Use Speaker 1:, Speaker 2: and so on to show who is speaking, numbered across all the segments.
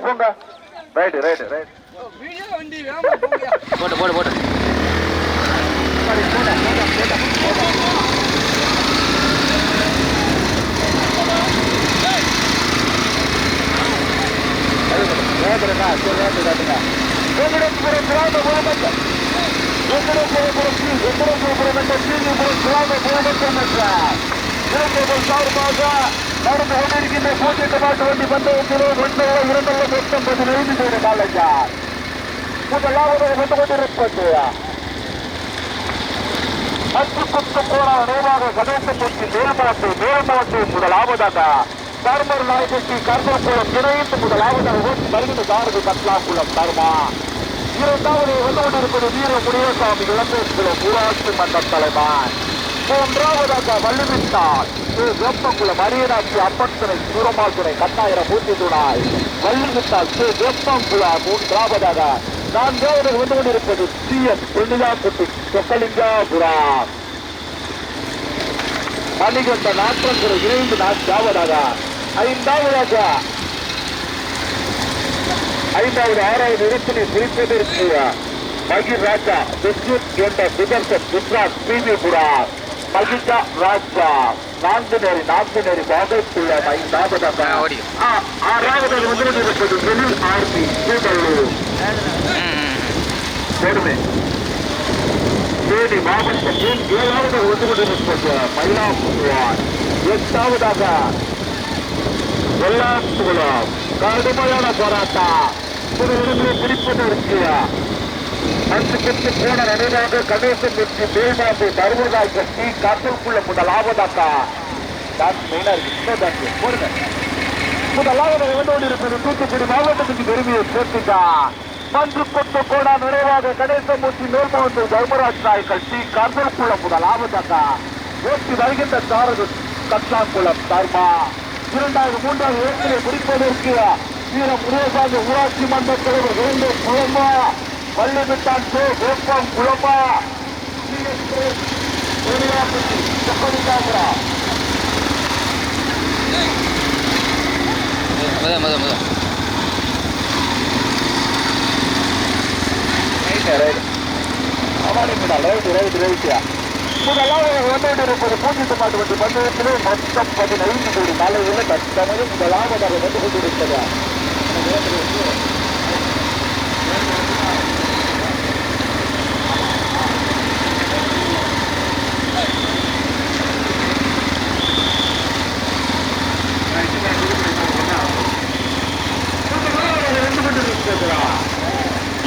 Speaker 1: போங்க right right right
Speaker 2: போட்டு போட்டு போட்டு
Speaker 1: வேண்டுறா சரி வேண்டு வேண்டுங்க வெங்கடேஸ்வரம் கிராம முதலமைச்சர் வெங்கடேஸ்வரபுரம் சி வெங்கடேஸ்வரபுரம் என்ற சீனிபுரம் கிராம முதலமைச்சர் இளைஞர்கள் சார்பாக நடந்து கொண்டிருக்கின்ற பூஜ்ஜியத்து மாட்டு வண்டி பந்தயத்திலே ஒன்று இரண்டல்ல மொத்தம் பதினைந்து பேர் காலையார் முதலாவது வந்து கொண்டிருப்பது அச்சு குத்து போன நேராக கணேசமூர்த்தி மேல்மாட்டு மேல்மாட்டு முதலாவதாக தர்மர் நாய்க்கு கர்மக்குளம் இணைந்து முதலாவது ஓட்டி வருகின்ற கட்லாக்குளம் தர்மா. இரண்டாவது வந்து கொண்டிருப்பது வீர முனியசாமி இளம்பேசுகுளம் ஊராட்சி மன்ற தலைவர். மூன்றாவதாக வள்ளிவிட்டால் வெப்பங்குளம் அரியராட்சி அப்பன்துணை சூரமால் துறை கட்டாயிரம் பூர்த்தி துணாய். வள்ளிவிட்டால் கே. வெப்பங்குளம் மூன்றாவதாக. நான்காவது வந்து கொண்டிருப்பது சி எஸ். பொன்னியாக்குட்டி சொக்கலிங்காபுரம். மணிகண்ட நாற்றங்குறை இணைந்து நான்காவதாக ஐந்தாவதாக ஐந்தாவது ஆறாவது இடத்தினை குறிப்பதற்கு மகிர் ராஜா வித்யுத் என்ற சுதர்சன் குஜராத் பிவிபுரா மகிஜா ராஜா. நான்கு நேரி நான்கு நேரி பாகத்துள்ள ஐந்தாவதாக. ஆறாவது வந்து வெளில் ஆர்பி கூடலூர் தேனி மாவட்டம் ஏன் ஏழாவது வந்து கொண்டிருப்பது மயிலாப்பூர். எட்டாவதாக வெள்ளாப்புகுளம். கடுமையான போராட்டம். ஒரு இடங்களை பிடிப்பதற்கு அஞ்சு பெற்று போன நினைவாக கணேசன் வெற்றி மேல்மாட்டு தருவதாய் கட்டி காட்டிற்குள்ள முதலாவதாக. தான் மெயினா இருக்கு இன்னும் போடுங்க முதலாவது வேண்டோடு இருப்பது தூத்துக்குடி மாவட்டத்துக்கு பெருமையை சேர்த்துக்கா பந்து கொத்து கோடா நிறைவாக கணேச மூர்த்தி மேல்மாவட்ட தர்மராஜ் நாய்கள் டி. முதல் முதலாவதாக ஓட்டி வருகின்ற சாரது கட்டாங்குளம் தர்மா. இரண்டாவது மூன்றாவது ஏற்கனவே முடிப்பதற்கு வீர முருகசாமி ஊராட்சி மன்ற தலைவர் வேண்டு குளமா வள்ளிவிட்டான் சே வேப்பம் குளமா செப்பனிக்காபுரா
Speaker 2: முத முத முத
Speaker 1: முதலாவது வந்துகொண்டிருப்பது பூஜ்ஜியத்து மாட்டு வண்டி பந்தயத்திலே மொத்தம் பதினைந்து கோடி மலையில் தத்தமது முதலாவதாக வந்து கொண்டிருக்கிறார்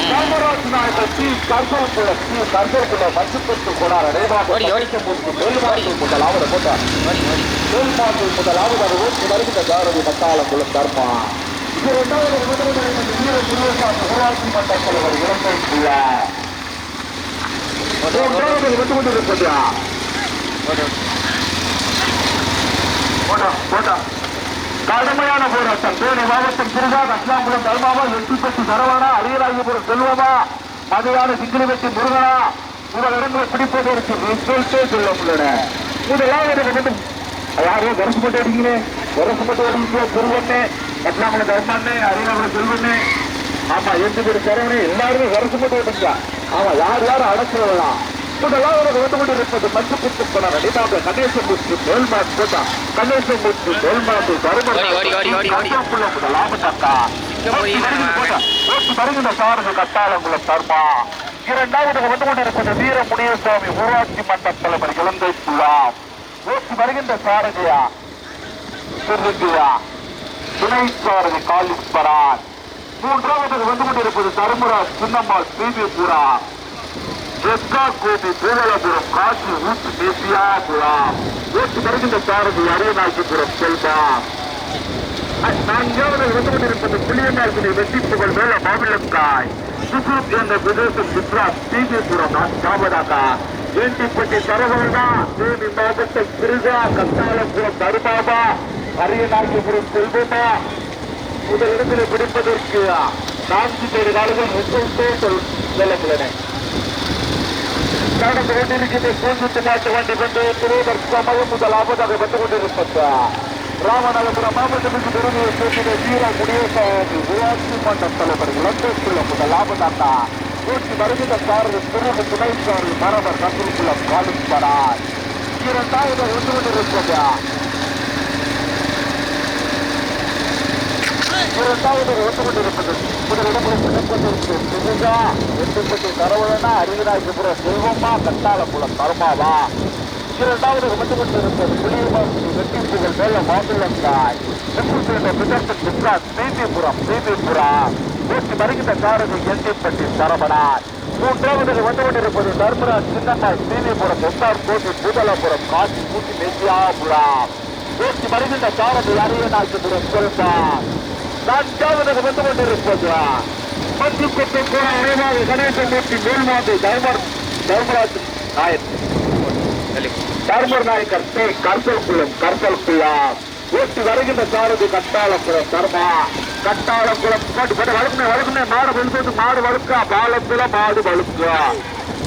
Speaker 1: காமராஜ் நாயகர் போட்டார் ஓட்டி வருகின்ற தாரதி தர்மா. இது வீர ஊராட்சி மன்ற தலைவர் வந்து கொண்டிருப்பது
Speaker 2: ஓடு
Speaker 1: போட்டா போட்டா கடுமையான போராட்டம். தேனி மாவட்டம் திருகா அஸ்லாங்குளம் தர்மாவா எட்டிப்பட்டி சரவணா அரியராஜபுரம் செல்வமா மதுரான சிங்கிலிவெட்டி முருகனா உங்கள் இடங்களை பிடிப்பதற்கு ரிசல்ட்டே சொல்ல முடியல முதலாவது வந்து யாரோ வருஷம் மட்டும் அடிக்கிறே வருஷம் மட்டும் அடிக்கிற செல்வண்ணே அஸ்லாங்குளம் தர்மாண்ணே அரியராஜபுரம் செல்வண்ணே ஆமா எட்டு பேர் சரவணே எல்லாருமே வருஷம் மட்டும் அடிச்சா ஆமா யார் யாரும் அடக்கிறதா முதலாவது வந்து கொண்டிருப்பது மஞ்சு குத்து பணம் அடிதாக கணேசன் முத்து மேல்மாட்டு போட்டா கணேசன் முத்து மேல்மாட்டு
Speaker 2: ஓடி, ஓடி, ஓடி,
Speaker 1: வருகின்ற சாரது கட்டாளங்குளம் தர்மா இரண்டாவது வந்து கொண்டிருப்பது வீர முனியசாமி ஊராட்சி மன்ற தலைவர் இலங்கை குழாம் வருகின்ற சாரதியா? திருந்தியா துணை சாரதி காலிஸ்வரான் மூன்றாவது வந்து கொண்டிருப்பது தர்மராஜ் சின்னம்மாள் பிபிபுரா ஜெக்கா கோபி பூவலபுரம் காசி ஊட்டி தேசியாபுரம் ஓட்டி வருகின்ற சாரதி அரியநாயகபுரம் செல்வா. நான்காவது வந்து கொண்டிருப்பது புளியநாயகனை வெட்டி புகழ் மேல மாவிளக்காய் சுசுப் என்ற பிரதேசம் குஜராத் பிபிபுரம் நான்காவதாக ஏண்டிப்பட்டி சரவணா தேனி மாவட்டம் கிருகா கத்தாலபுரம் தருமாவா அரியநாயகபுரம் செல்வமா முதல் இடத்திலே பிடிப்பதற்கு நான்கு பேர் காலங்கள் முப்பத்தே சொல்லப்படுகிறேன் நடந்து கொண்டிருக்கின்ற பூஞ்சுத்து மாட்டு வண்டி கொண்டு திருவதற்கமாக முதலாவதாக வந்து கொண்டிருப்பதா ராமநாதபுரம் மாவட்டத்திற்கு பெருமையை சேர்ந்த வீர முனியசாமி ஊராட்சி மன்ற தலைவர் இலங்கைக்குள்ள லாபதாத்தா நூற்றி வருகின்ற சாரதி திருவு துணைசாரி மரபர் கந்தூர்குளம் காலிஸ்வரார் இரண்டாயிரம் ஒன்று கொண்டிருப்பது இரண்டாவது வந்து கொண்டிருப்பது முதலிடத்தில் பிடிப்பதற்கு தரவழனா அரியராஜபுரம் செல்வமா கட்டாளக்குளம் தர்மாவா. இரண்டாவது வந்து கொண்டிருப்பது புளியமாசி வெட்டிப்புகள் மேல மாப்பிள்ளங்காய் செப்புசிலிண்ட பிதற்கு சித்ரா தீபிபுரம் தீபிபுரா நூற்றி வருகின்ற காரதி எட்டிப்பட்டி சரவணார். மூன்றாவது வந்து கொண்டிருப்பது தர்மராஜ் சின்னம்மாள் தீபிபுரம் எஸ்ஆர் கோட்டை பூதலபுரம் காசி கூட்டி நெய்யாபுரம் நூற்றி வருகின்ற காரதி அரியநாயகபுரம் செல்வார் நான்காவது வந்து கொண்டிருப்பது மஞ்சு கொத்து கூட நிறைவாக கணேசமூர்த்தி மேல்மாதை தர்மர் தர்மராஜ் நாயர். தர்மர் நாயக்கர் கற்பல் குளம் கற்பல் குளம் ஊட்டி வருகின்ற சாரதி கட்டாளக்குளம் தர்மா கட்டாளக்குளம் போட்டு போட்டு மாடு வலுக்கு மாடு வழுக்கா. பாலத்துல மாடு வழுக்கா.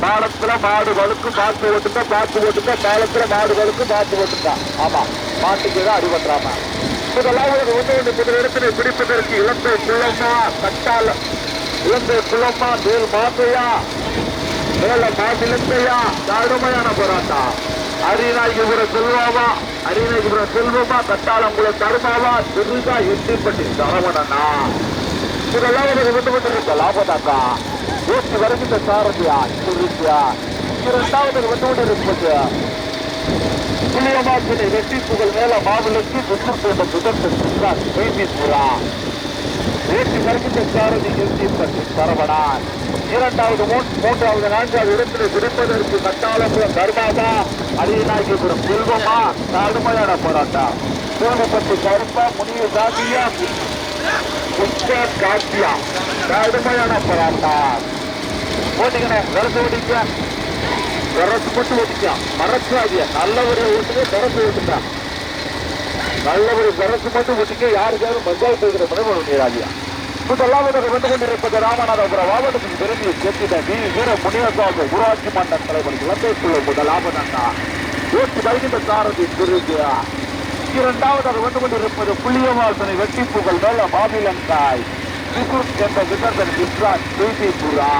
Speaker 1: பாலத்துல மாடு வழுக்கு பார்த்து ஓட்டுக்கா பார்த்து ஓட்டுக்கா பாலத்துல மாடு வழுக்கு பார்த்து ஓட்டுக்கா ஆமா மாட்டுக்கு தான் அடிபட்டுறாம இதெல்லாம் ஒன்று ஒன்று முதல் இடத்தினை பிடிப்பதற்கு இலங்கை குள்ளம்மா கட்டால இலங்கை குள்ளம்மா மேல் மாத்தையா மேல மாசிலத்தையா கடுமையான போராட்டம் அரியநாயகிபுரம் செல்வாவா அரியநாயகிபுரம் செல்வமா கட்டாளங்குளம் தருமாவா? திருதா எட்டிப்பட்டி சரவணனா? முதலாவது வந்து இருக்க லாபதாக்கா? ஊட்டி வரைக்கும் சாரதியா? திருச்சியா இரண்டாவது வந்து கொண்டிருப்பது புளியமாக்கினை வெட்டி புகழ் மேல மாவிலக்கு வெற்றி போன்ற புதன் சுற்றார் புறா. ஏற்றி வரைக்கும் சாரதி எட்டிப்பட்டி சரவணான் இரண்டாவது மூன்றாவது நான்காவது இடத்தில் பிடிப்பதற்கு கட்டாளபுரம் தர்மாதா அரியநாயகிபுரம் செல்வமா கடுமையான போராட்டம். சோழப்பட்டு கருப்பா முனிய சாதியா புஷ்ப காட்டியா கடுமையான போராட்டம். ஓட்டிக்கணும் விரசு ஓட்டிக்க விரசு மட்டும் ஓட்டிக்க மறக்காதிய நல்லவரை ஓட்டுங்க விரசு ஓட்டுங்க. நல்லவரை விரசு மட்டும் ஓட்டிக்க யாருக்காவது பஞ்சாயத்து இருக்கிற மனைவி நீராதியா முதலாவதாக வந்து கொண்டிருப்பது ராமநாதபுரம் மாவட்டத்தின் பெருமையை சேர்த்திட வி வீர முனியசாமி ஊராட்சி மன்ற தலைவர் இலங்கைக்குள்ள முதலாவதாக ஓட்டு வருகின்ற சாரதி திருகியா இரண்டாவதாக வந்து கொண்டிருப்பது புளியவாசனை வெட்டி புகழ் மேல மாமிலங்காய். விசுத் என்ற விசர்தன் விஸ்ராஜ் தேசிபுரா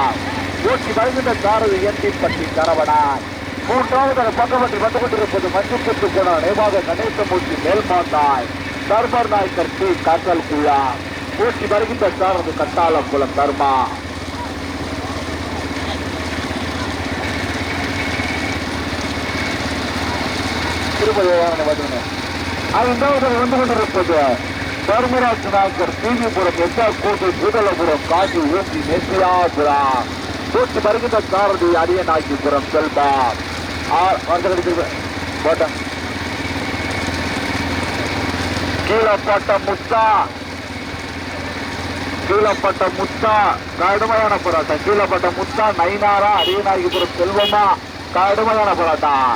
Speaker 1: ஓட்டி வருகின்ற சாரதி எந்தி பட்டி தரவனாய் மூன்றாவது பக்கவற்றி வந்து கொண்டிருப்பது மஞ்சுக்கத்து குணம் நேவாக கணேசமூர்த்தி மேல்மாந்தாய். சர்வர் நாயக்கர் டி குழா குழா ஓட்டி வருகின்ற சாரதி கட்டாளம் குளம் தர்மா? திருமதி வந்து ஐந்தாவது வந்து கொண்டிருப்பது தர்மராஜ் நாயக்கர் தீவிபுரம் எஸ்ஆர் கோட்டை பூதலபுரம் காசி ஊட்டி நெசியாபுரம் கூட்டி வருகின்ற சாரதி அரியநாயகிபுரம் செல்பா. கீழப்பட்ட முத்தா. கீழப்பட்ட முத்தா கடுமையான போராட்டம். கீழப்பட்ட முத்தா நைனாரா அரியநாயகிபுரம் செல்வமா கடுமையான போராட்டம்.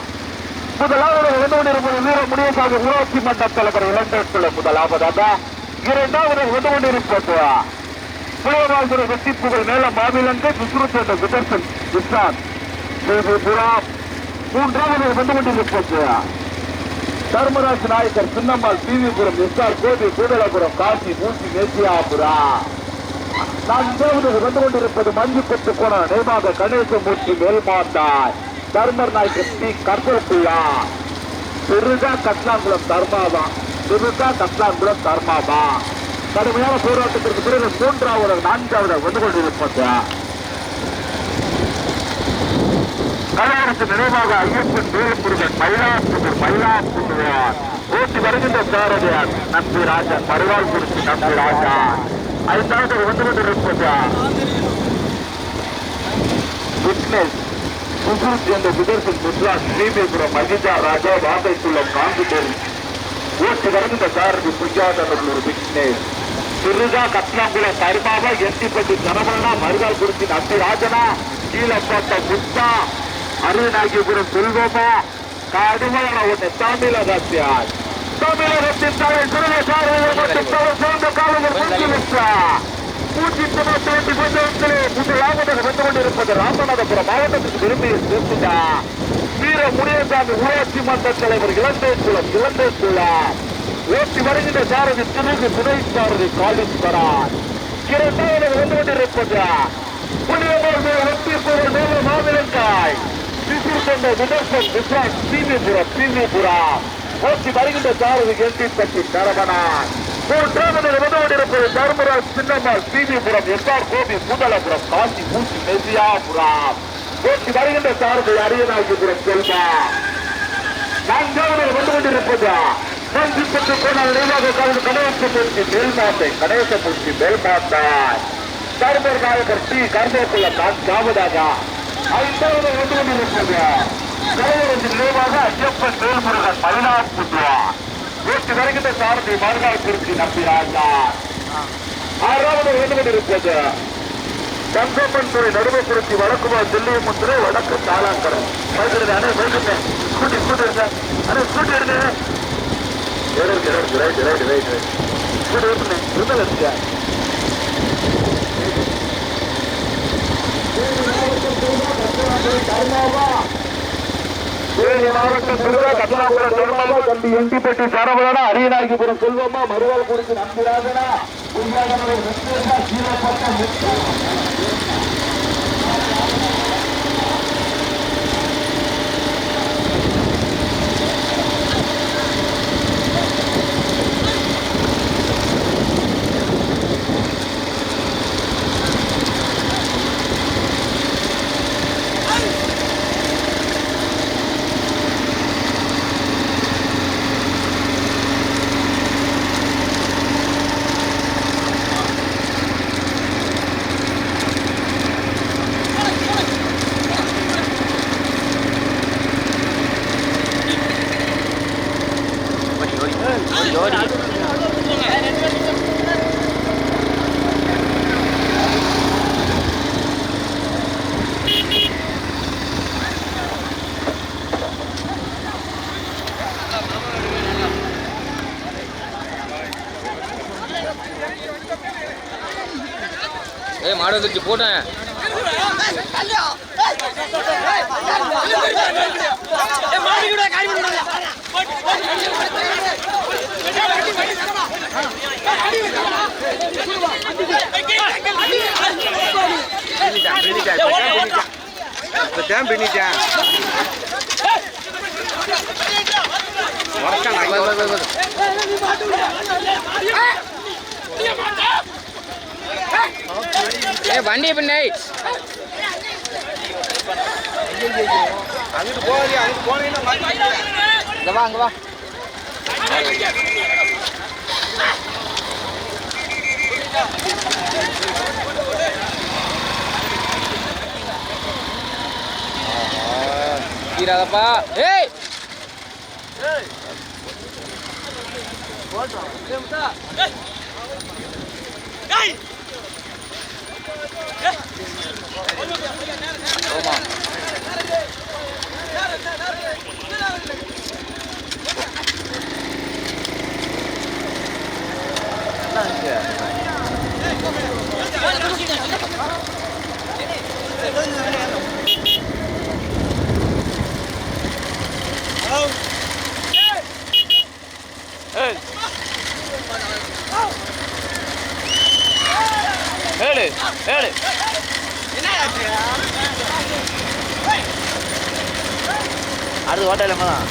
Speaker 1: முதலாவது வந்து கொண்டிருப்பது வீர முனியசாமி ஊராட்சி மன்ற தலைவர் இளங்கோட்டுள்ள முதலாவதாக இரண்டாவது வந்து கொண்டிருப்பது புலவாசுர வெட்டி புகழ் மேல மாவிலங்கை விசுருத் விதர்சன் விஸ்ரான் மூன்றாவது வந்து கொண்டிருப்பது தர்மராஜ் நாயக்கர் சின்னம்மாள் பிவிபுரம் எஸ்ஆர் கோபி கூடலபுரம் காசி மூசி நான் நான்காவது வந்து கொண்டிருப்பது மஞ்சு கொத்து கோண நேமாக கணேசமூர்த்தி மேல்மாண்டாய் தர்மர் நாயக்கர் டி கர்த்தப்பிள்ளா பெருகா கட்லாங்குளம் தர்மாவா. பெருகா கட்லாங்குளம் தர்மாவா. கடுமையான போராட்டத்திற்கு பிறகு மூன்றாவது நான்காவது வந்து கொண்டிருப்பது. கலையரசு நினைவாக ஐயப்பன் வேலுமுருகன் மயிலாப்புதூர் மயிலாப்புதுவார் ஓட்டி வருகின்ற சாரதியார் நம்பி ராஜா மறுவாழ் குறிச்சி நம்பி ராஜா. ஐந்தாவது வந்து கொண்டிருப்பது ஃபிட்னஸ் சுசுத் என்ற விதர்சன் முத்ரா ஸ்ரீபேபுரம் மகிஜா ராஜா வாகைக்குளம் காந்திபுரம் ஓட்டு கடந்த சாரதி சுஜாதன் ஒரு ஃபிட்னஸ் சிறுகா கத்னாங்குளம் கருமாவா எட்டிப்பட்டி சரவணா மருதால் குறிச்சி நம்பி ராஜனா கீழப்பட்ட முத்தா அருணாகிபுரம் செல்வமா கடுமையான ஒன்று தமிழகத்தியார் தமிழகத்தின் தலை சிறுவ சாரதி நூற்றி தொண்ணூத்தி எட்டு பந்தயத்திலே முதலாவதாக வந்து கொண்டிருப்பது ராமநாதபுரம் மாவட்டத்துக்கு விரும்பிய சேர்த்துடா வீர முனியசாமி ஊராட்சி மன்ற தலைவர் இளந்தே குளம் இளந்தே குளம் ஓட்டி வருகின்ற சாரதி திருகு துணை சாரதி காளீஸ்வரன் இரண்டாவது வந்து கொண்டிருப்பது புனியமாக ஒட்டி போற மேல மாவிலங்காய் சிசிர் கொண்ட விதர்சன் விஸ்வாஸ் சீமிபுரம் சீமிபுரம் ஓட்டி வருகின்ற சாரதி எட்டிப்பட்டி தரவனான் மூன்றாவது வந்து கொண்டிருப்பது தர்மராஜ் சின்னம்மாள் சீமிபுரம் எஸ்ஆர் கோபி பூதலபுரம் காசி பூச்சி மெசியாபுரம் ஓட்டி வருகின்ற சாரதி அரியநாயகிபுரம் செல்வா. நான்காவது வந்து கொண்டிருப்பது? நன்றிப்பட்டு போனால் நிர்வாக காவல் கணேசமூர்த்தி மேல்மாட்டை கணேசமூர்த்தி மேல்மாட்டை தர்மர் நாயகர் டி. கருவேப்பிள்ள நான்காவதாக. ஐந்தாவது வந்து கொண்டிருப்பது? தலைவரது நினைவாக ஐயப்பன் வேல்முருகன் மயிலாப்புத்துவார் வீட்டு வருகின்ற சாரத்தை மறுநாள் திருச்சி நம்பினார் ஆறாவது வந்து கொண்டிருப்பது தங்கப்பன் துறை நடுவப்புறத்தி வடக்குமா தில்லிய முத்திரை வடக்கு தாளாங்கரம் வைக்கிறது அண்ணே வைக்கிறேன் ஸ்கூட்டி ஸ்கூட்டி அண்ணே ஸ்கூட்டி எடுங்க. இருக்கு இருக்கு right right right right scooty தம்பி எண்டிப்பட்டி சரவணா அரியநாயகிபுரம் செல்வம்மா மறுவாள் குறித்து நம்பிராஜனா
Speaker 2: ஏய் மாடு வந்துருச்சு போட்டேன்
Speaker 3: பின்னிட்டேன் மறக்காம
Speaker 2: வை, வை, வை, வை. ஏய். வண்டியை பின்னை
Speaker 3: அங்கிட்டு போகாதே அங்கிட்டு போனீங்கன்னா.
Speaker 2: இங்க வா அங்க வா. கீராதப்பா ஏய். போமா
Speaker 3: ஏழு அடுத்து தான்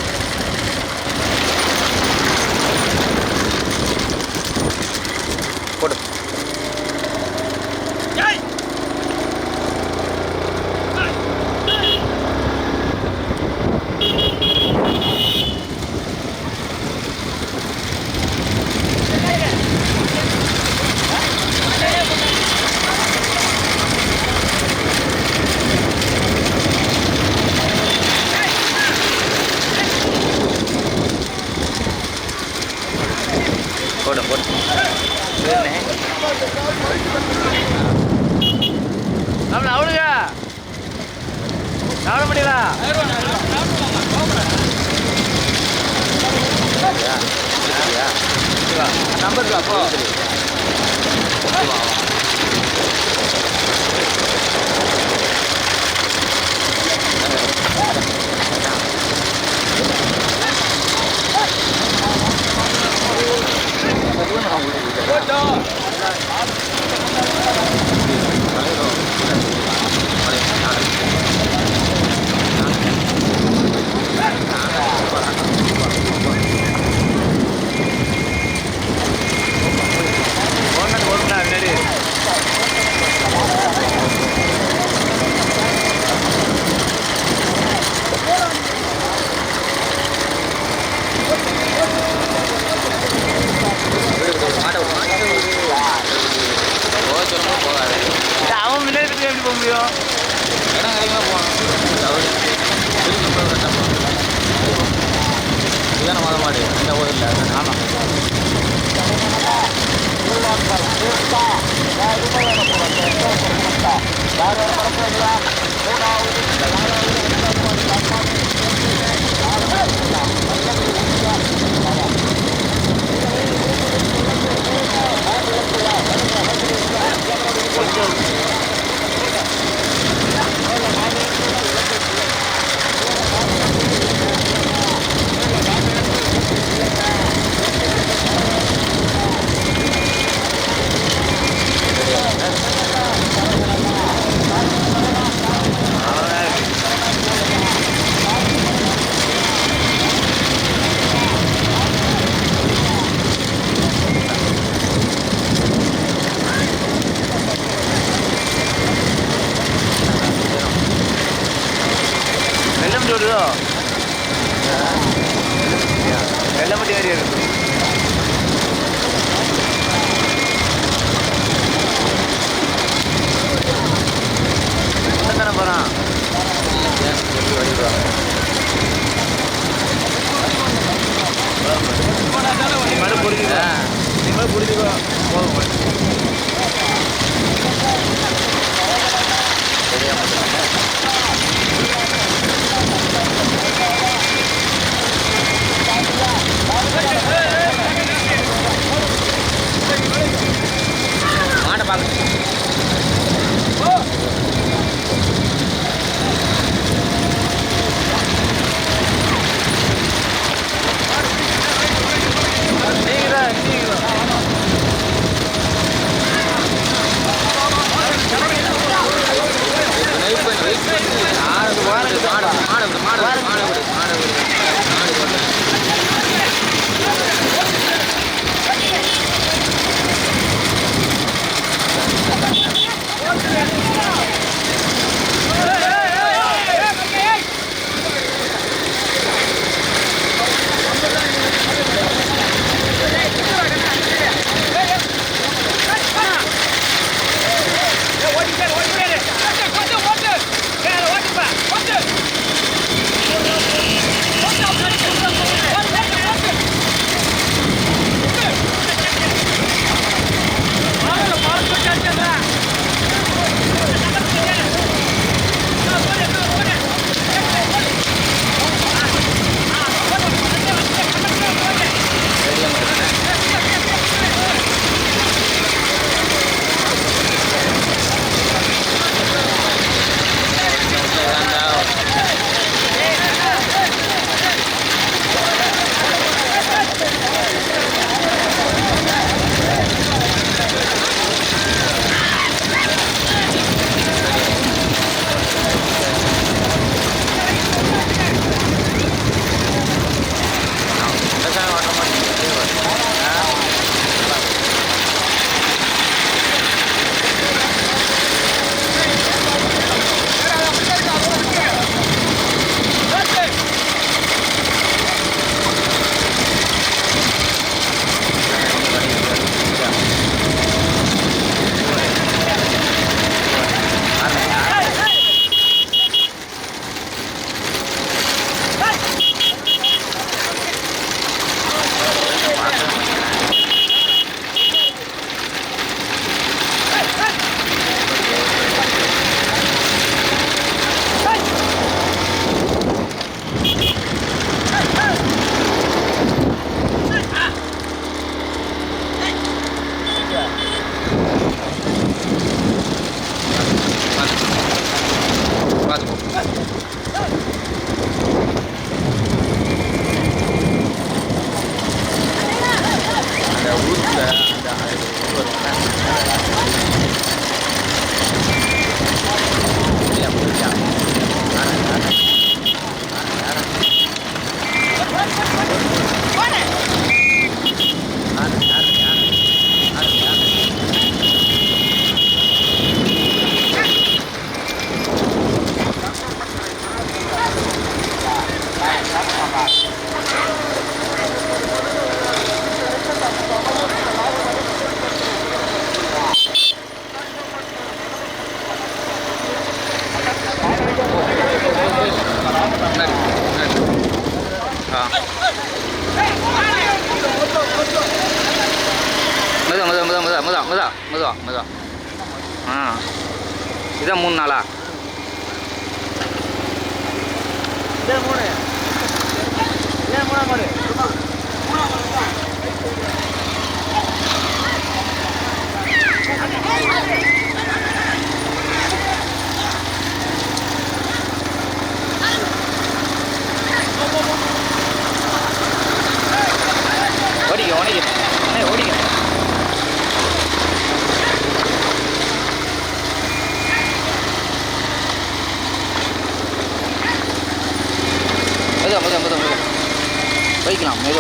Speaker 3: கவனம் பண்ணிடா நம்பர் அப்போ
Speaker 2: Good dog.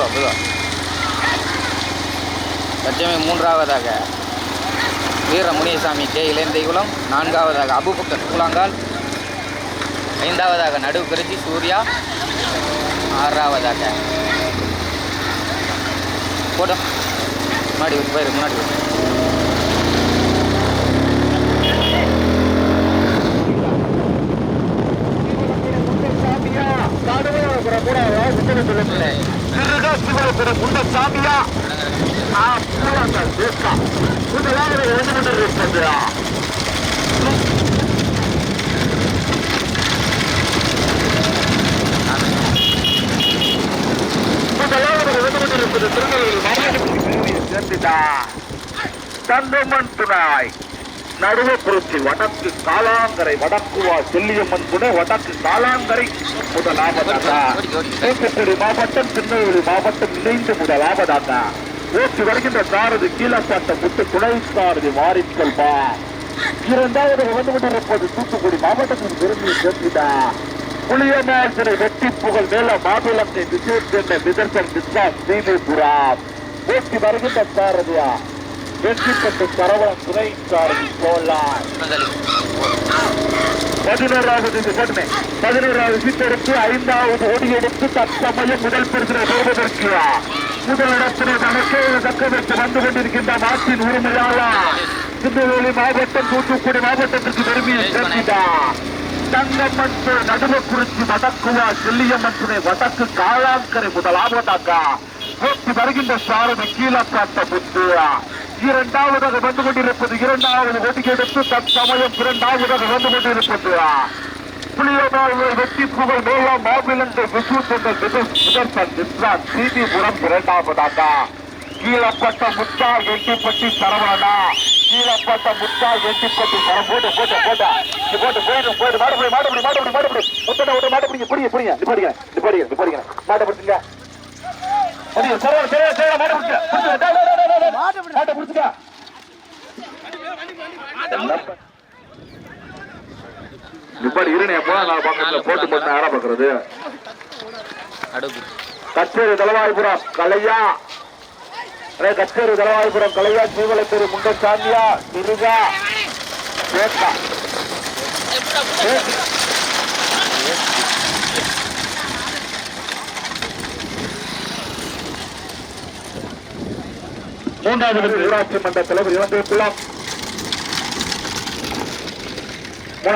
Speaker 2: வைக்கலாம் மெதுவா மெதுவா மூன்றாவதாக வீர முனியசாமி கே. இளையந்தைகுளம் நான்காவதாக அபுபக்கர் கூழாங்கால் ஐந்தாவதாக நடுவுக்கரிசி சூர்யா ஆறாவதாக போட்டோம். முன்னாடி வந்து போயிரு முன்னாடி. வந்து.
Speaker 1: முன்னசாமியா முதலாவது வந்து கொண்டிருப்பது முதலாவது வந்து கொண்டிருப்பது திருநெல்வேலி மாவட்டத்தில் சேர்ந்துட்டா. தந்தமன் துணாய் நடுவப்புறத்தில் வடக்கு காலாங்கரை வடக்குவா செல்லியம்மன் துணை வடக்கு காலாங்கரை
Speaker 2: ஓடிக்க
Speaker 1: தூத்துக்குடி மாவட்டம் திருநெல்வேலி மாவட்டம் இணைந்து முதலாவதாக ஓட்டி வருகின்ற சாரதி கீழப்பாட்ட முத்து துணை சாரதி மாறிக்கல் பா. இரண்டாவது வந்து கொண்டிருப்பது தூத்துக்குடி மாவட்டத்தின் விரும்பி சேர்த்துடா புளியமாசனை வெட்டி புகழ் மேல மாதுளத்தை விஜய் சென்னை விதர்சன் விஸ்வாஸ் தீபுராம் ஓட்டி வருகின்ற சாரதியா வெற்றிப்பட்டு சரவணன் துணை சாரதி சோழார்
Speaker 2: வந்தாலி.
Speaker 1: பதினோராவது இது போட்டுமே பதினோராவது சீட்டெடுத்து ஐந்தாவது ஓடி எடுத்து தற்சமயம் முதல் பெறுகிற பெறுவதற்கு முதலிடத்தினை தனக்கே தக்கதற்கு வந்து கொண்டிருக்கின்ற நாட்டின் உரிமையாளர் திருநெல்வேலி மாவட்டம் தூத்துக்குடி மாவட்டத்திற்கு பெருமையை சேர்க்கிறார் தங்கம்மன் நடுவக்குறிச்சி வடக்குவா செல்லியம்மன் துணை வடக்கு காளாங்கரை முதலாவதாக போட்டி வருகின்ற சாரதி கீழக்காட்ட புத்துவா இரண்டாவதாக வந்து கொண்டிருப்பது இரண்டாவது ஒதுக்கி தற்சமயம் இரண்டாவதாக வந்து கொண்டிருப்பது. புளியமாவை வெட்டி புகழ் மேலாம் மாவிலங்கை விசு சென்ற சுதர்சன் சீதிபுரம் இரண்டாவதாக. கீழப்பட்ட முத்தா எட்டிப்பட்டி சரவணா. கீழப்பட்ட முத்தா எட்டிப்பட்டி சர போட்டு போட்டு போட்டா போட்டு போயிடு போயிடு. மாடுபடி மாடுபடி மாடுபடி மாடுபடி முத்தனை விட்டு மாடுபடிங்க புரிய புரிய நிப்பாடிங்க நிப்பாடிங்க நிப்பாடிங்க மாடுபடுத்துங்க புரியுது சரவண. மாட்டை பிடிச்சுக்க. நிப்பாடி இருனே போல நான் பக்கத்துல போட்டு போட்டு யாரா பாக்குறது கச்சேரி தலவாய்புரம் கலையா. அடே கச்சேரி தலவாய்புரம் கலையா சீவலத்தெரு முண்டசாமியா முருகா. சேக்கா மூன்றாவது ஊராட்சி மன்ற தலைவர் இலங்கை குளம்